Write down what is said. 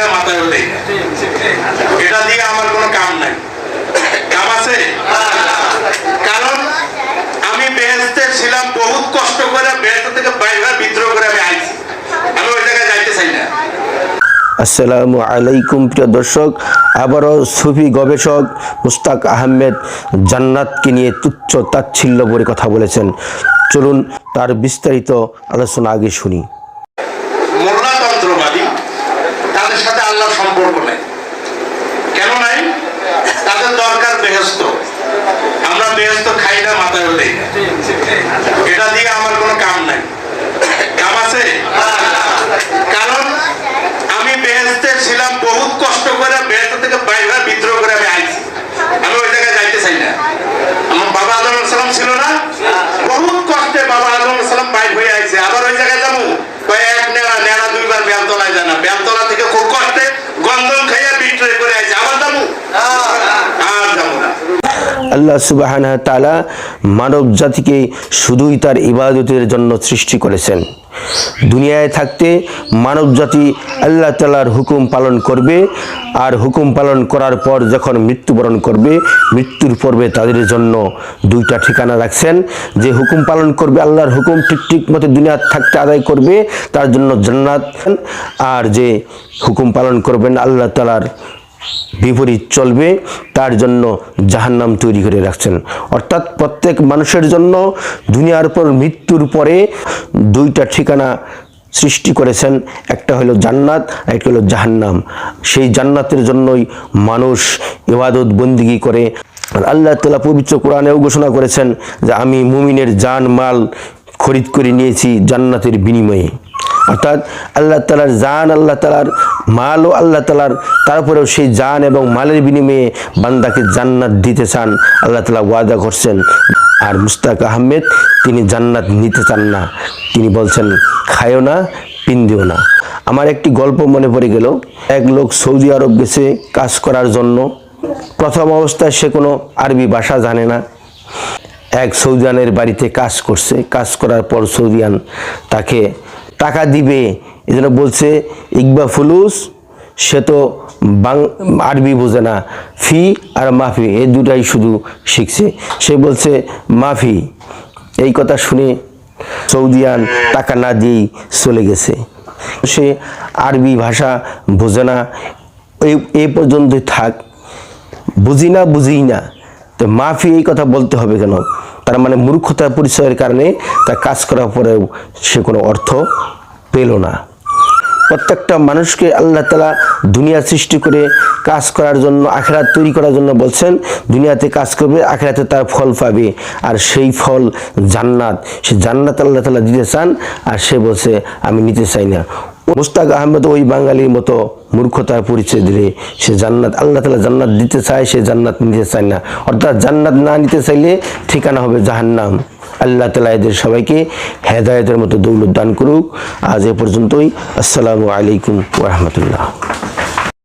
না মাথায় না এটা দিয়ে আমার কোনো কাম নাই। কাম আছে? কারণ আমি বেহেস্তে ছিলাম, বহুত কষ্ট করে বেহেস্ত থেকে বাইরে বিদ্রোহ করে আমি আইছি। আমি ওই জায়গায় যাইতে চাই না। আসসালামু আলাইকুম প্রিয় দর্শক, আবারও সুফি গবেষক মুস্তাক আহমেদ জান্নাতকে নিয়ে তুচ্ছ তাচ্ছিল্য করে কথা বলেছেন। চলুন তার বিস্তারিত আলোচনা আগে শুনি মোল্লাতন্ত্রবাদী তাদের সাথে আল্লাহর সম্পর্ক নাই কেন নাই তাদের দরকার বেহেস্ত আমরা বেহেস্ত খাই না মাথায় দেই না এটা দিয়ে আমার কোনো কাম নাই কাম আছে কারণ আমি বেহেস্তে ছিলাম বহুত কষ্ট করে বেড়াতে থেকে বাইরে বিদ্রোহ করে আমি আইছি আমি ওই জায়গায় যাইতে চাই না আমার বাবা আদম সালাম ছিল না বহুত কষ্টে বাবা আদম সালাম বাইর হয়ে আইছে আবার ওই জায়গায় যাব কয় এক নেড়া নেড়া দুইবার ব্যামতলায় যায় না ব্যামতলা থেকে খুব কষ্টে গন্ধম খাইয়া বিক্রয় করে আইছে আবার যাব আর যাব না আল্লাহ সুবাহ তালা মানব জাতিকে শুধুই তার ইবাদতের জন্য সৃষ্টি করেছেন। দুনিয়ায় থাকতে মানব জাতি আল্লাহ তালার হুকুম পালন করবে আর হুকুম পালন করার পর যখন মৃত্যুবরণ করবে, মৃত্যুর পর্বে তাদের জন্য দুইটা ঠিকানা রাখছেন। যে হুকুম পালন করবে, আল্লাহর হুকুম ঠিক ঠিক মতো দুনিয়া থাকতে আদায় করবে, তার জন্য জান্নাত আর যে হুকুম পালন করবেন, আল্লাহ তালার বিপরীত চলবে, তার জন্য জাহান্নাম তৈরি করে রাখছেন। অর্থাৎ প্রত্যেক মানুষের জন্য দুনিয়ার পর মৃত্যুর পরে দুইটা ঠিকানা সৃষ্টি করেছেন। একটা হলো জান্নাত, আর একটা হলো জাহান্নাম। সেই জান্নাতের জন্যই মানুষ ইবাদত বন্দিগি করে। আর আল্লাহ তালা পবিত্র কোরআনেও ঘোষণা করেছেন যে, আমি মুমিনের জান, মাল খরিদ করে নিয়েছি জান্নাতের বিনিময়ে। অর্থাৎ আল্লাহ তালার জান, আল্লাহ তালার মালও আল্লাহ তালার তারপরেও সেই জান এবং মালের বিনিময়ে বান্দাকে জান্নাত দিতে চান। আল্লাহ তালা ওয়াদা করছেন। আর মুস্তাক আহমেদ, তিনি জান্নাত নিতে চান না। তিনি বলছেন খায়ও না, পিন্দিও না। আমার একটি গল্প মনে পড়ে গেল। এক লোক সৌদি আরব গেছে কাজ করার জন্য। প্রথম অবস্থায় সে কোনো আরবি ভাষা জানে না। এক সৌদিয়ানের বাড়িতে কাজ করছে। কাজ করার পর সৌদিয়ান তাকে টাকা দিবে। এজন্য বলছে, ইকবা ফুলুস, সে তো বাং, আরবি বোঝে না। ফি আর মাফি এই দুটাই শুধু শিখছে। সে বলছে, মাফি, এই কথা শুনে সৌদিয়ান টাকা না দিয়েই চলে গেছে। সে আরবি ভাষা বোঝে না। এই পর্যন্তই থাক। বুঝি না বুঝি না। তো মাফি এই কথা বলতে হবে কেন? তার মানে মূর্খতার পরিচয়ের কারণে তার কাজ করার পরেও সে কোনো অর্থ পেল না। প্রত্যেকটা মানুষকে আল্লাহ তালা দুনিয়া সৃষ্টি করে কাজ করার জন্য, আখেরাত তৈরি করার জন্য বলছেন, দুনিয়াতে কাজ করবে, আখেরাতে তার ফল পাবে। আর সেই ফল জান্নাত, সে জান্নাত আল্লাহ তালা দিতে চান, আর সে বলছে, আমি নিতে চাই না। মুস্তাক আহমেদ ওই বাঙালির মতো মূর্খতার পরিচয় দিলে সে জান্নাত, আল্লাহ তালা জান্নাত দিতে চায়, সে জান্নাত নিতে চায় না। অর্থাৎ জান্নাত না নিতে চাইলে ঠিকানা হবে জাহান্নাম। আল্লাহ তালা এদের সবাইকে হেদায়তের মতো দৌলত দান করুক। আজ এ পর্যন্তই। আসসালামু আলাইকুম রহমতুল্লাহ।